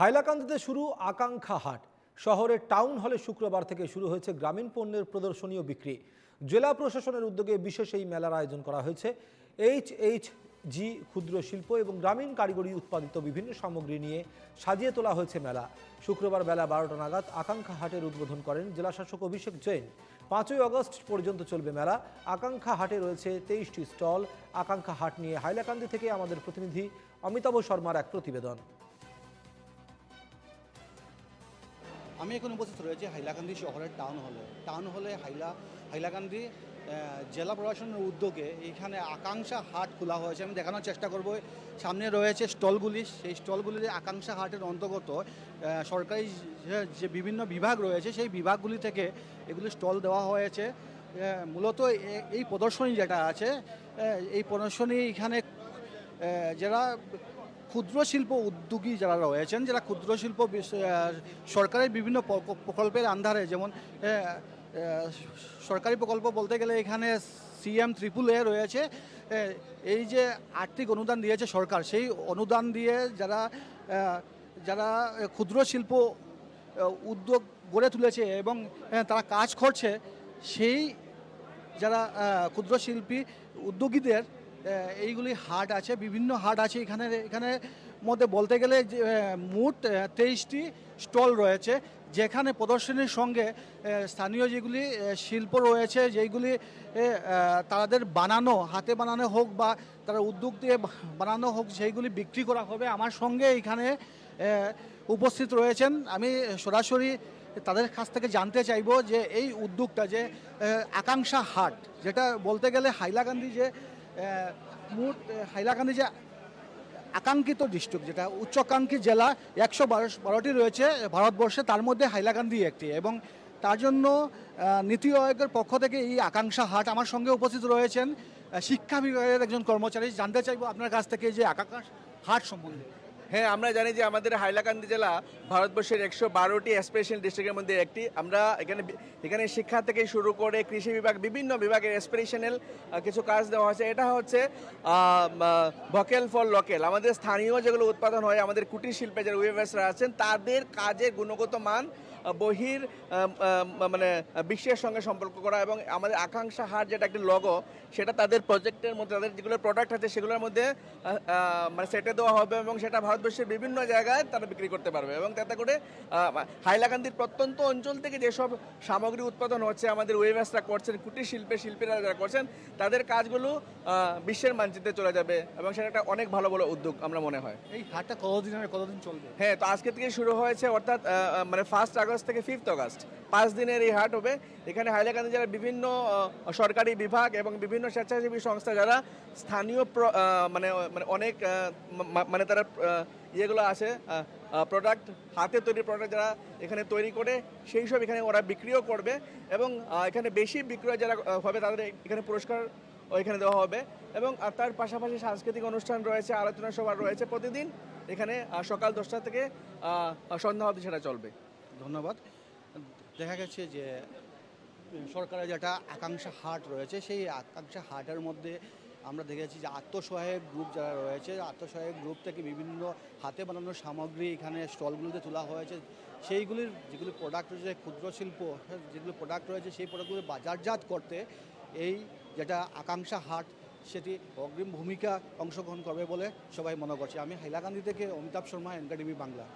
হাইলাকান্দিতে শুরু আকাঙ্ক্ষা হাট। শহরের টাউন হলে শুক্রবার থেকে শুরু হয়েছে গ্রামীণ পণ্যের প্রদর্শনীয় বিক্রি। জেলা প্রশাসনের উদ্যোগে বিশেষ এই মেলার আয়োজন করা হয়েছে। এইচ এইচ জি ক্ষুদ্র শিল্প এবং গ্রামীণ কারিগরি উৎপাদিত বিভিন্ন সামগ্রী নিয়ে সাজিয়ে তোলা হয়েছে মেলা। শুক্রবার বেলা বারোটা নাগাদ আকাঙ্ক্ষা হাটের উদ্বোধন করেন জেলাশাসক অভিষেক জৈন। পাঁচই আগস্ট পর্যন্ত চলবে মেলা। আকাঙ্ক্ষা হাটে রয়েছে তেইশটি স্টল। আকাঙ্ক্ষা হাট নিয়ে হাইলাকান্দি থেকে আমাদের প্রতিনিধি অমিতাভ শর্মার এক প্রতিবেদন। আমি এখন উপস্থিত রয়েছি হাইলাকান্দি শহরের টাউন হলে টাউন হলে হাইলা, হাইলাকান্দি জেলা প্রশাসনের উদ্যোগে এখানে আকাঙ্ক্ষা হাট খোলা হয়েছে। আমি দেখানোর চেষ্টা করব। সামনে রয়েছে স্টলগুলি। সেই স্টলগুলিতে আকাঙ্ক্ষা হাটের অন্তর্গত সরকারি যে- বিভিন্ন বিভাগ রয়েছে, সেই বিভাগগুলি থেকে এগুলি স্টল দেওয়া হয়েছে। মূলত এই প্রদর্শনী যেটা আছে এই প্রদর্শনী এখানে যারা ক্ষুদ্র শিল্প উদ্যোগী যারা রয়েছেন, যারা ক্ষুদ্র শিল্প সরকারের বিভিন্ন প্রকল্পের আন্ধারে, যেমন সরকারি প্রকল্প বলতে গেলে এখানে সিএম ত্রিপুল এ রয়েছে। এই যে আর্থিক অনুদান দিয়েছে সরকার, সেই অনুদান দিয়ে যারা যারা ক্ষুদ্র শিল্প উদ্যোগ গড়ে তুলেছে এবং তারা কাজ করছে, সেই যারা ক্ষুদ্র শিল্পী উদ্যোগীদের এইগুলি হাট আছে, বিভিন্ন হাট আছে। এখানে এখানে মধ্যে বলতে গেলে মোট তেইশটি স্টল রয়েছে। যেখানে প্রদর্শনীর সঙ্গে স্থানীয় যেগুলি শিল্প রয়েছে যেগুলি তাদের বানানো, হাতে বানানো হোক বা তারা উদ্যোগ দিয়ে বানানো হোক, সেইগুলি বিক্রি করা হবে। আমার সঙ্গে এখানে উপস্থিত রয়েছেন। আমি সরাসরি তাদের কাছ থেকে জানতে চাইব যে, এই উদ্যোগটা যে আকাঙ্ক্ষা হাট, যেটা বলতে গেলে হাইলাকান্দি যে মোট হাইলাকান্দি যে আকাঙ্ক্ষিত ডিস্ট্রিক্ট যেটা উচ্চাকাঙ্ক্ষী জেলা, একশো বারো, বারোটি রয়েছে ভারতবর্ষে, তার মধ্যে হাইলাকান্দি একটি। এবং তার জন্য নীতি আয়োগের পক্ষ থেকে এই আকাঙ্ক্ষা হাট আমার সঙ্গে উপস্থিত রয়েছেন শিক্ষা বিভাগের একজন কর্মচারী। জানতে চাইব আপনার কাছ থেকে যে আকাঙ্ক্ষা হাট সম্বন্ধে। হ্যাঁ আমরা জানি যে আমাদের হাইলাকান্দি জেলা ভারতবর্ষের একশো বারোটি অ্যাসপিরেশন ডিস্ট্রিক্টের মধ্যে একটি। আমরা এখানে এখানে শিক্ষা থেকে শুরু করে কৃষি বিভাগ, বিভিন্ন বিভাগের অ্যাসপিরেশনাল কিছু কাজ দেওয়া হয়েছে। এটা হচ্ছে ভকেল ফর লোকেল আমাদের স্থানীয় যেগুলো উৎপাদন হয়, আমাদের কুটির শিল্পে যারা ওয়েভার্সরা আছেন, তাদের কাজের গুণগত মান বহির মানে বিশ্বের সঙ্গে সম্পর্ক করা এবং আমাদের আকাঙ্ক্ষা হার যেটা একটি লগো সেটা তাদের প্রজেক্টের মধ্যে তাদের যেগুলো প্রোডাক্ট আছে সেগুলোর মধ্যে মানে সেটে দেওয়া হবে এবং সেটা ভারতবর্ষের বিভিন্ন জায়গায় তারা বিক্রি করতে পারবে এবং তাতে করে হাইলাকান্দির প্রত্যন্ত অঞ্চল থেকে যেসব সামগ্রী উৎপাদন হচ্ছে আমাদের ওয়েভার্সরা করছেন কুটির শিল্পের শিল্পীরা যারা করছেন তাদের কাজগুলো বিশ্বের মানচিত্রে চলে যাবে এবং সেটা একটা অনেক ভালো ভালো উদ্যোগ আমরা মনে হয়। এই হাটটা কতদিন কতদিন চলবে? হ্যাঁ তো আজকে থেকে শুরু হয়েছে অর্থাৎ মানে ফার্স্ট আগস্ট থেকে ফিফথ আগস্ট। পাঁচ দিনের এই হাট হবে। এখানে হাইলাকান্দি জেলার বিভিন্ন সরকারি বিভাগ এবং বিভিন্ন স্বেচ্ছাসেবী সংস্থা যারা স্থানীয় মানে মানে অনেক মানে তারা ইয়েগুলো আছে প্রোডাক্ট হাতে তৈরি প্রোডাক্ট যারা এখানে তৈরি করে, সেই সব এখানে ওরা বিক্রিও করবে এবং এখানে বেশি বিক্রয় যারা হবে তাদের এখানে পুরস্কার এখানে দেওয়া হবে এবং তার পাশাপাশি সাংস্কৃতিক অনুষ্ঠান রয়েছে, আলোচনা সভা রয়েছে। প্রতিদিন এখানে সকাল দশটা থেকে সন্ধ্যা অবধি সেটা চলবে। ধন্যবাদ। দেখা গেছে যে সরকারের যেটা আকাঙ্ক্ষা হাট রয়েছে সেই আকাঙ্ক্ষা হাটের মধ্যে আমরা দেখেছি যে আত্মসহায়ক গ্রুপ যারা রয়েছে আত্মসহায়ক গ্রুপ থেকে বিভিন্ন হাতে বানানো সামগ্রী এখানে স্টলগুলোতে তোলা হয়েছে। সেইগুলির যেগুলি প্রোডাক্ট রয়েছে ক্ষুদ্র শিল্প হ্যাঁ, যেগুলো প্রোডাক্ট রয়েছে সেই প্রোডাক্টগুলো বাজারজাত করতে এই যেটা আকাঙ্ক্ষা হাট সেটি অগ্রিম ভূমিকা অংশগ্রহণ করবে বলে সবাই মনে করছে। আমি হাইলাকান্দি থেকে অমিতাভ শর্মা এনকাটিভি বাংলা।